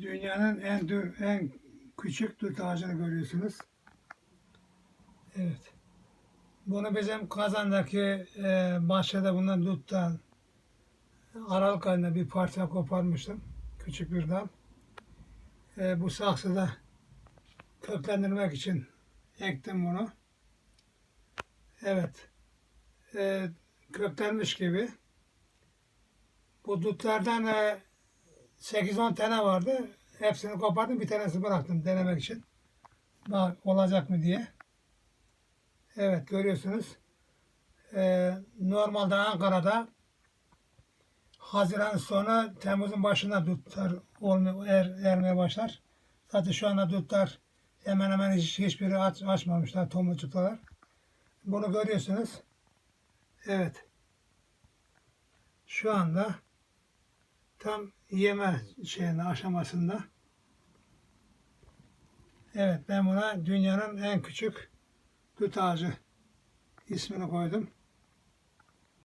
Dünyanın en en küçük dut ağacını görüyorsunuz. Evet. Bunu bizim Kazan'daki e, bahçede bundan duttan Aralık ayında bir parça koparmıştım. Küçük bir dal. E, bu saksıda köklendirmek için ektim bunu. Evet. E, köklenmiş gibi. Bu dutlardan e, 8-10 tane vardı. Hepsini kopardım. Bir tanesi bıraktım denemek için. Bak olacak mı diye. Evet görüyorsunuz. Ee, normalde Ankara'da Haziran sonu Temmuz'un başında dutlar olmaya, er, ermeye başlar. Zaten şu anda dutlar hemen hemen hiç, hiçbiri aç, açmamışlar tomurcuklar. Bunu görüyorsunuz. Evet. Şu anda tam yeme şeyinde aşamasında. Evet ben buna dünyanın en küçük dut ağacı ismini koydum.